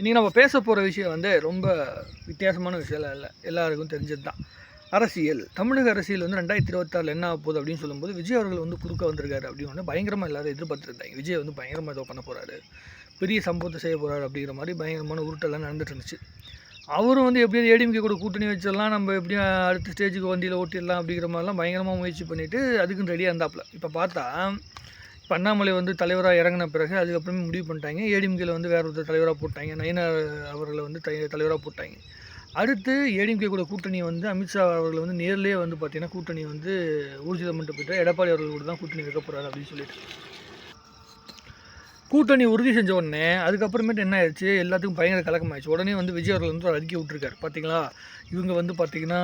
இன்றைக்கி நம்ம பேச போகிற விஷயம் வந்து ரொம்ப வித்தியாசமான விஷயம் இல்லை. எல்லாருக்கும் தெரிஞ்சது தான் அரசியல். தமிழக அரசியல் வந்து ரெண்டாயிரத்தி இருபத்தாறில் என்ன ஆக போகுது அப்படின்னு சொல்லும்போது விஜய் அவர்கள் வந்து குறுக்க வந்திருக்காரு அப்படின்னு வந்து பயங்கரமாக எல்லாரும் எதிர்பார்த்துருந்தாங்க. விஜய் வந்து பயங்கரமாக ஏதோ பண்ண போகிறாரு பெரிய சம்பவத்தை செய்ய போகிறாரு அப்படிங்கிற மாதிரி பயங்கரமான உருட்டெல்லாம் நடந்துட்டு இருந்துச்சு. அவரும் வந்து எப்படியாவது ஏடிஎம்கே கூட கூட்டணி வச்சிடலாம் நம்ம எப்படியும் அடுத்த ஸ்டேஜுக்கு வண்டியில் ஓட்டிடலாம் அப்படிங்கிற மாதிரிலாம் பயங்கரமாக முயற்சி பண்ணிவிட்டு அதுக்கும் ரெடியாக இருந்தாப்புல. இப்போ பார்த்தா இப்போ அண்ணாமலை வந்து தலைவராக இறங்கின பிறகு அதுக்கப்புறமே முடிவு பண்ணிட்டாங்க. ஏடிஎம்கேல வந்து வேறு ஒருத்தர் தலைவராக போட்டாங்க. நயினார் அவர்களை வந்து தை தலைவராக போட்டாங்க. அடுத்து ஏடிஎம்கே கூட கூட்டணி வந்து அமித்ஷா அவர்கள் வந்து நேர்லேயே வந்து பார்த்திங்கன்னா கூட்டணி வந்து ஊர்ஜிதம் பண்ணிட்டு போயிட்டு எடப்பாடி அவர்கள் கூட தான் கூட்டணி வைக்க போகிறாரு அப்படின்னு சொல்லிட்டு. கூட்டணி உறுதி செஞ்ச உடனே அதுக்கப்புறமேட்டு என்ன ஆயிடுச்சு? எல்லாத்துக்கும் பயங்கர கலக்கம் ஆயிடுச்சு உடனே வந்து விஜய் அவர்கள் வந்து ஒரு அறிக்கை விட்டுருக்காரு. பார்த்தீங்களா இவங்க வந்து பார்த்தீங்கன்னா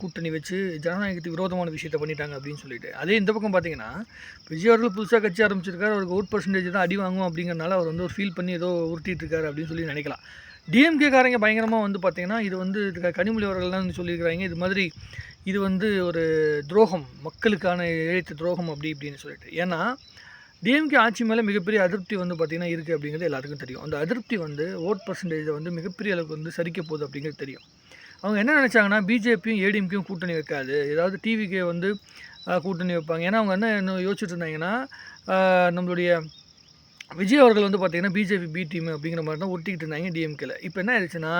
கூட்டணி வச்சு ஜனநாயகத்துக்கு விரோதமான விஷயத்தை பண்ணிட்டாங்க அப்படின்னு சொல்லிட்டு. அதே இந்த பக்கம் பார்த்தீங்கன்னா விஜய் அவர்கள் புதுசாக கட்சி ஆரம்பிச்சிருக்காரு. அவருக்கு ஓட் பர்சன்டேஜ் தான் அடி வாங்குவோம் அப்படிங்கிறனால அவர் வந்து ஒரு ஃபீல் பண்ணி ஏதோ உருட்டிட்டுருக்காரு அப்படின்னு சொல்லி நினைக்கலாம். டிஎம்கே காரங்க பயங்கரமாக வந்து பார்த்தீங்கன்னா இது வந்து கனிமொழி அவர்கள்லாம் வந்து சொல்லியிருக்கிறாங்க. இது மாதிரி இது வந்து ஒரு துரோகம் மக்களுக்கான இழைத்த துரோகம் அப்படி இப்படின்னு சொல்லிட்டு. ஏன்னா டிஎம்கே ஆட்சி மேலே மிகப்பெரிய அதிருப்தி வந்து பார்த்திங்கன்னா இருக்குது அப்படிங்கிறது எல்லாருக்கும் தெரியும். அந்த அதிருப்தி வந்து ஓட் பர்சன்டேஜை வந்து மிகப்பெரிய அளவுக்கு வந்து சரிக்க போகுது அப்படிங்கிறது தெரியும். அவங்க என்ன நினச்சாங்கன்னா பிஜேபியும் ஏடிஎம்கேயும் கூட்டணி வைக்காது. ஏதாவது டிவிக்கே வந்து கூட்டணி வைப்பாங்க. ஏன்னா அவங்க என்ன இன்னும் யோசிச்சுட்டு இருந்தாங்கன்னா நம்மளுடைய விஜய் அவர்கள் வந்து பார்த்திங்கன்னா பிஜேபி பி டீம் அப்படிங்கிற மாதிரி தான் ஒட்டிக்கிட்டு இருந்தாங்க டிஎம்கேல இப்போ என்ன ஆயிடுச்சுன்னா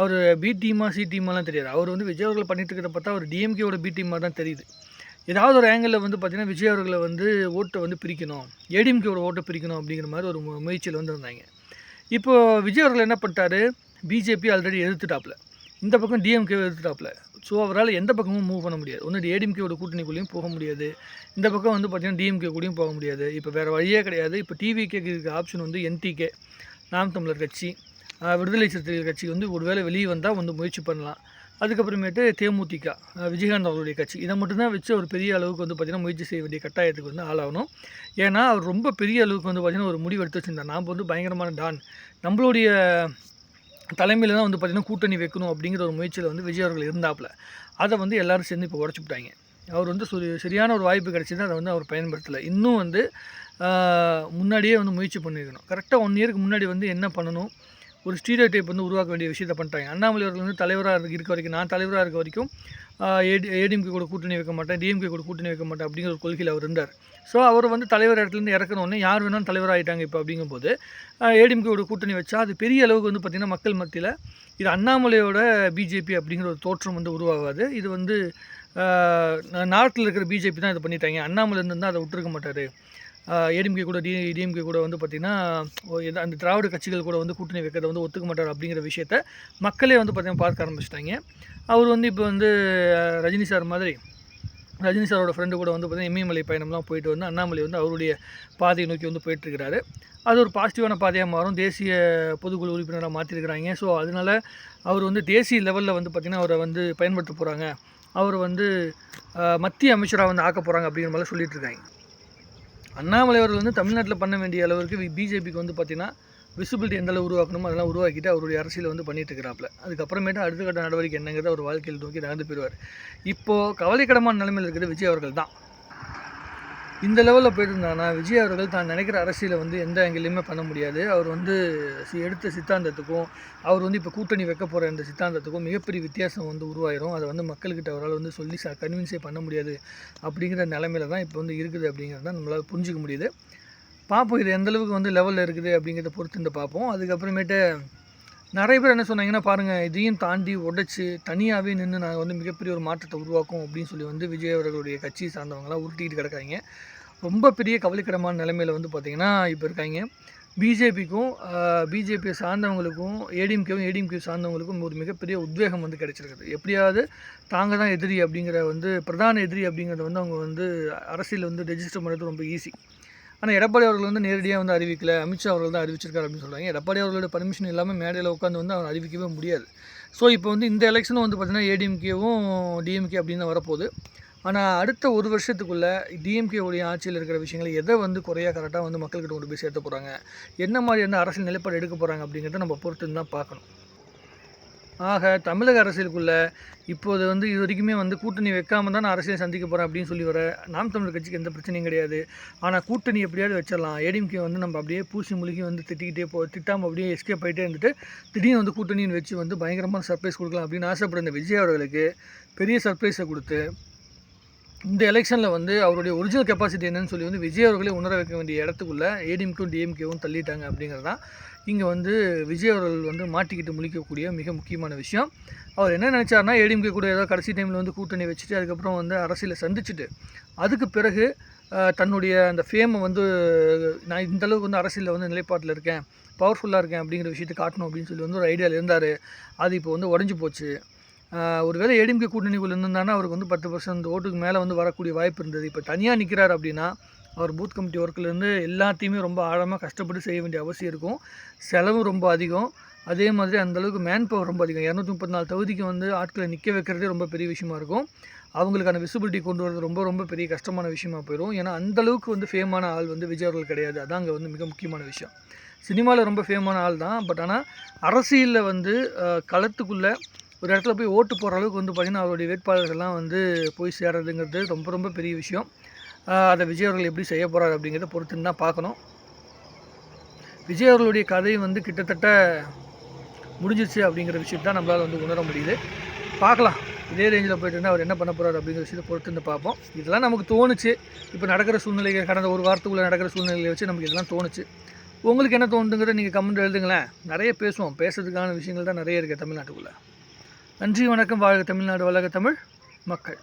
அவர் பி டீமா சி டீமாலாம் தெரியாது. அவர் வந்து விஜய் அவர்கள் பண்ணிட்டு இருக்கிறத பார்த்தா அவர் டிஎம்கேவோட பி டீமாக தான் தெரியுது. ஏதாவது ஒரு ஆங்கிளில் வந்து பார்த்திங்கன்னா விஜய் அவர்களை வந்து ஓட்டை வந்து பிரிக்கணும். ஏடிஎம்கேவோட ஓட்டை பிரிக்கணும் அப்படிங்கிற மாதிரி ஒரு மு- முயற்சியில் வந்து இருந்தாங்க இப்போ விஜய் அவர்கள் என்ன பண்ணிட்டாரு? பிஜேபி ஆல்ரெடி எதிர்த்துட்டாப்பில். இந்த பக்கம் டிஎம்கே எதிர்த்துட்டாப்பில். ஸோ அவரால் எந்த பக்கமும் மூவ் பண்ண முடியாது. ஒன்று ஏடிஎம்கேவோட கூட்டணிக்குள்ளேயும் போக முடியாது. இந்த பக்கம் வந்து பார்த்தீங்கன்னா டிஎம்கே கூடயும் போக முடியாது. இப்போ வேறு வழியே கிடையாது. இப்போ டிவிகே இருக்க ஆப்ஷன் வந்து என்டிகே நாம் தமிழர் கட்சி. விடுதலை சிறுத்தைகள் கட்சி வந்து ஒருவேளை வெளியே வந்தால் வந்து முயற்சி பண்ணலாம். அதுக்கப்புறமேட்டு தேமுதிக விஜயகாந்த் அவருடைய கட்சி. இதை மட்டும்தான் வச்சு ஒரு பெரிய அளவுக்கு வந்து பார்த்திங்கன்னா முயற்சி செய்ய வேண்டிய கட்டாயத்துக்கு வந்து ஆளாகணும். ஏன்னா அவர் ரொம்ப பெரிய அளவுக்கு வந்து பார்த்திங்கன்னா ஒரு முடிவு எடுத்து வச்சுருந்தார். நாம் வந்து பயங்கரமான டான். நம்மளுடைய தலைமையில் தான் வந்து பார்த்திங்கன்னா கூட்டணி வைக்கணும் அப்படிங்கிற ஒரு முயற்சியில் வந்து விஜய் அவர்கள் இருந்தாப்புல. அதை வந்து எல்லோரும் சேர்ந்து இப்போ உடச்சி விட்டாங்க. அவர் வந்து சொரி- சரியான ஒரு வாய்ப்பு கிடச்சிது அதை வந்து அவர் பயன்படுத்தலை. இன்னும் வந்து முன்னாடியே வந்து முயற்சி பண்ணியிருக்கணும் கரெக்டாக ஒன் இயருக்கு முன்னாடி வந்து என்ன பண்ணணும்? ஒரு ஸ்டீரியோ டைப் வந்து உருவாக்க வேண்டிய விஷயத்தை பண்ணிட்டாங்க அண்ணாமலை அவர்கள் வந்து தலைவராக இருக்க வரைக்கும் நான் தலைவராக இருக்க வரைக்கும் ஏடி ஏடிஎம்கே கூட கூட்டணி வைக்க மாட்டேன் டிஎம்கே கூட கூட்டணி வைக்க மாட்டேன் அப்படிங்கிற ஒரு கொள்கையில் அவர் இருந்தார். ஸோ அவர் வந்து தலைவர் இடத்துலேருந்து இறக்கணுன்னே யார் வேணாலும் தலைவராகிட்டாங்க இப்போ அப்படிங்கும்போது ஏடிஎம்கே கூட கூட்டணி வச்சா அது பெரிய அளவுக்கு வந்து பார்த்திங்கன்னா மக்கள் மத்தியில் இது அண்ணாமலையோட பிஜேபி அப்படிங்கிற ஒரு தோற்றம் வந்து உருவாகாது. இது வந்து நாட்டில் இருக்கிற பிஜேபி தான் இதை பண்ணிட்டாங்க. அண்ணாமலை இருந்தால் அதை விட்டுருக்க மாட்டார். ஏடிஎம்கே கூட டி டிஎம்கே கூட வந்து பார்த்திங்கன்னா அந்த திராவிட கட்சிகள் கூட வந்து கூட்டணி வைக்கிறத வந்து ஒத்துக்க மாட்டார் அப்படிங்கிற விஷயத்த மக்களே வந்து பார்த்திங்கன்னா பார்க்க ஆரம்பிச்சிட்டாங்க. அவர் வந்து இப்போ வந்து ரஜினி சார் மாதிரி ரஜினி சாரோட ஃப்ரெண்டு கூட வந்து பார்த்திங்கன்னா இமயமலை பயணம்லாம் போயிட்டு வந்து அண்ணாமலை வந்து அவருடைய பாதையை நோக்கி வந்து போயிட்டுருக்கிறாரு. அது ஒரு பாசிட்டிவான பாதையாக மாறும். தேசிய பொதுக்குழு உறுப்பினராக மாற்றிருக்கிறாங்க ஸோ அதனால அவர் வந்து தேசிய லெவலில் வந்து பார்த்திங்கன்னா அவரை வந்து பயன்படுத்த போகிறாங்க அவர் வந்து மத்திய அமைச்சராக வந்து ஆக்க போகிறாங்க அப்படிங்கிற மாதிரி சொல்லிட்டு இருக்காங்க அண்ணாமலை அவர்கள் வந்து தமிழ்நாட்டில் பண்ண வேண்டிய அளவுக்கு பிஜேபிக்கு வந்து பார்த்திங்கன்னா விசிபிலிட்டி எந்த அளவு உருவாக்கணுமோ அதெல்லாம் உருவாக்கிட்டு அவருடைய அரசியலை வந்து பண்ணிட்டு இருக்கிறாப்ல அதுக்கப்புறமேட்டு அடுத்த கட்ட நடவடிக்கை என்னங்கிறத அவர் வாழ்க்கையில் நோக்கி நடந்து போயிடுவார். இப்போது கவலைக்கிடமான நிலைமையில் இருக்கிறது விஜய் அவர்கள் தான். இந்த லெவலில் போயிட்டு விஜய் அவர்கள் தான் நினைக்கிற அரசியலை வந்து எந்த ஆங்கிலையுமே பண்ண முடியாது. அவர் வந்து சி- எடுத்த சித்தாந்தத்துக்கும் அவர் வந்து இப்போ கூட்டணி வைக்க போகிற இந்த சித்தாந்தத்துக்கும் மிகப்பெரிய வித்தியாசம் வந்து உருவாயிரும். அதை வந்து மக்கள்கிட்ட அவரால் வந்து சொல்லி ச கன்வின்ஸே பண்ண முடியாது அப்படிங்கிற நிலமையில தான் இப்போ வந்து இருக்குது அப்படிங்கிறது தான் நம்மளால் புரிஞ்சிக்க முடியுது. பார்ப்போம் இது எந்தளவுக்கு வந்து லெவலில் இருக்குது அப்படிங்கிறத பொறுத்து இந்த பார்ப்போம். அதுக்கப்புறமேட்டு நிறைய பேர் என்ன சொன்னாங்கன்னா பாருங்கள் இதையும் தாண்டி உடைச்சி தனியாகவே நின்று நாங்கள் வந்து மிகப்பெரிய ஒரு மாற்றத்தை உருவாக்கும் அப்படின்னு சொல்லி வந்து விஜய் அவர்களுடைய கட்சி சார்ந்தவங்களாம் உருட்டிக்கிட்டு கிடக்காங்க. ரொம்ப பெரிய கவலைக்கிடமான நிலைமையில் வந்து பார்த்திங்கன்னா இப்போ இருக்காங்க. பிஜேபிக்கும் பிஜேபியை சார்ந்தவங்களுக்கும் ஏடிஎம்கேவும் ஏடிஎம்கே சார்ந்தவங்களுக்கும் ஒரு மிகப்பெரிய உத்வேகம் வந்து கிடைச்சிருக்குது. எப்படியாவது தாங்க தான் எதிரி அப்படிங்கிற வந்து பிரதான எதிரி அப்படிங்கிறத வந்து அவங்க வந்து அரசியல் வந்து ரெஜிஸ்டர் பண்ணுறது ரொம்ப ஈஸி ஆனால் எடப்பாடி அவர்கள் வந்து நேரடியாக வந்து அறிவிக்கல. அமித்ஷா அவர்கள் தான் அறிவிச்சிருக்காரு அப்படின்னு சொல்கிறாங்க எடப்பாடி அவர்களோட பர்மிஷன் இல்லாமல் மேடையில் உட்காந்து வந்து அவர் அறிவிக்கவே முடியாது. ஸோ இப்போ வந்து இந்த எலெக்ஷனும் வந்து பார்த்திங்கன்னா ஏடிஎம்கேவும் டிஎம்கே அப்படின்னு தான் வரப்போகுது. ஆனால் அடுத்த ஒரு வருஷத்துக்குள்ளே டிஎம்கேவுடைய ஆட்சியில் இருக்கிற விஷயங்களை எதை வந்து குறையாக கரெக்டாக வந்து மக்கள்கிட்ட கொண்டு போய் சேர்த்த போகிறாங்க என்ன மாதிரியான அரசியல் நிலைப்பாடு எடுக்க போகிறாங்க அப்படிங்கிறத நம்ம பொறுத்து தான் பார்க்கணும். ஆக தமிழக அரசியலுக்குள்ள இப்போது வந்து இது வரைக்குமே வந்து கூட்டணி வைக்காம தான் நான் அரசியல் சந்திக்க போகிறேன் அப்படின்னு சொல்லி வர நாம் தமிழர் கட்சிக்கு எந்த பிரச்சனையும் கிடையாது. ஆனால் கூட்டணி எப்படியாவது வச்சிடலாம். ஏடிஎம்கே வந்து நம்ம அப்படியே பூசி முழுகி வந்து திட்டிக்கிட்டே போ திட்டாமல் அப்படியே எஸ்கேப் ஆகிட்டே இருந்துட்டு திடீர்னு வந்து கூட்டணின்னு வச்சு வந்து பயங்கரமான சர்ப்ரைஸ் கொடுக்கலாம் அப்படின்னு ஆசைப்படுற விஜய் அவர்களுக்கு பெரிய சர்ப்ரைஸை கொடுத்து இந்த எலெக்ஷனில் வந்து அவருடைய ஒரிஜினல் கெப்பாசிட்டி என்னன்னு சொல்லி வந்து விஜய் அவர்களே உணர வைக்க வேண்டிய இடத்துக்குள்ளே ஏடிஎம்கேவும் டிஎம்கேவும் தள்ளிட்டாங்க அப்படிங்கிறது தான். இங்கே வந்து விஜய் அவர்கள் வந்து மாட்டிக்கிட்டு முழிக்கக்கூடிய மிக முக்கியமான விஷயம். அவர் என்ன நினச்சாருன்னா ஏடிஎம்கே கூட ஏதோ கடைசி டைமில் வந்து கூட்டணி வச்சுட்டு அதுக்கப்புறம் வந்து அரசியலை சந்திச்சுட்டு அதுக்கு பிறகு தன்னுடைய அந்த ஃபேமை வந்து நான் இந்த அளவுக்கு வந்து அரசியலில் வந்து நிலைப்பாட்டில் இருக்கேன் பவர்ஃபுல்லாக இருக்கேன் அப்படிங்கிற விஷயத்தை காட்டணும் அப்படின்னு சொல்லி வந்து ஒரு ஐடியாவில் இருந்தார். அது இப்போ வந்து உடஞ்சி போச்சு. ஒருவேளை ஏடிஎம்கே கூட்டணிக்குள் இருந்திருந்தாருன்னா அவருக்கு வந்து பத்து பர்சன்ட் ஓட்டுக்கு மேலே வந்து வரக்கூடிய வாய்ப்பு இருந்தது. இப்போ தனியாக நிற்கிறார் அப்படின்னா அவர் பூத் கமிட்டி ஒர்க்கிலேருந்து எல்லாத்தையுமே ரொம்ப ஆழமாக கஷ்டப்பட்டு செய்ய வேண்டிய அவசியம் இருக்கும். செலவும் ரொம்ப அதிகம். அதே மாதிரி அந்தளவுக்கு மேன் பவர் ரொம்ப அதிகம். இரநூத்தி முப்பத்தி நாலு தொகுதிக்கு வந்து ஆட்களை நிற்க வைக்கிறதே ரொம்ப பெரிய விஷயமா இருக்கும். அவங்களுக்கான விசிபிலிட்டி கொண்டு வரது ரொம்ப ரொம்ப பெரிய கஷ்டமான விஷயமா போயிடும் ஏன்னா அந்தளவுக்கு வந்து ஃபேமான ஆள் வந்து விஜய் அவர்கள் கிடையாது. அதான் அங்கே வந்து மிக முக்கியமான விஷயம். சினிமாவில் ரொம்ப ஃபேமான ஆள் தான். பட் ஆனால் அரசியலில் வந்து களத்துக்குள்ளே ஒரு இடத்துல போய் ஓட்டு போடுற அளவுக்கு வந்து பார்த்திங்கன்னா அவருடைய வேட்பாளர்கள்லாம் வந்து போய் சேர்றதுங்கிறது ரொம்ப ரொம்ப பெரிய விஷயம். அதை விஜய் அவர்கள் எப்படி செய்ய போகிறார் அப்படிங்கிறத பொறுத்துன்னு தான் பார்க்கணும். விஜய் அவர்களுடைய கதை வந்து கிட்டத்தட்ட முடிஞ்சிருச்சு அப்படிங்கிற விஷயத்தை தான் நம்மளால் வந்து உணர முடியுது. பார்க்கலாம். இதே ரேஞ்சில் போயிட்டு இருந்தால் அவர் என்ன பண்ண போகிறார் அப்படிங்கிற விஷயத்தை பொறுத்து இருந்து பார்ப்போம். இதெல்லாம் நமக்கு தோணுச்சு. இப்போ நடக்கிற சூழ்நிலைகள் கடந்த ஒரு வாரத்துக்குள்ளே நடக்கிற சூழ்நிலையை வச்சு நமக்கு இதெல்லாம் தோணுச்சு. உங்களுக்கு என்ன தோணுதுங்கிறத நீங்கள் கமெண்ட் எழுதுங்களேன். நிறைய பேசுவோம். பேசுறதுக்கான விஷயங்கள் தான் நிறைய இருக்குது தமிழ்நாட்டுக்குள்ளே. நன்றி வணக்கம். வாழ்க தமிழ்நாடு வளர்க தமிழ் மக்கள்.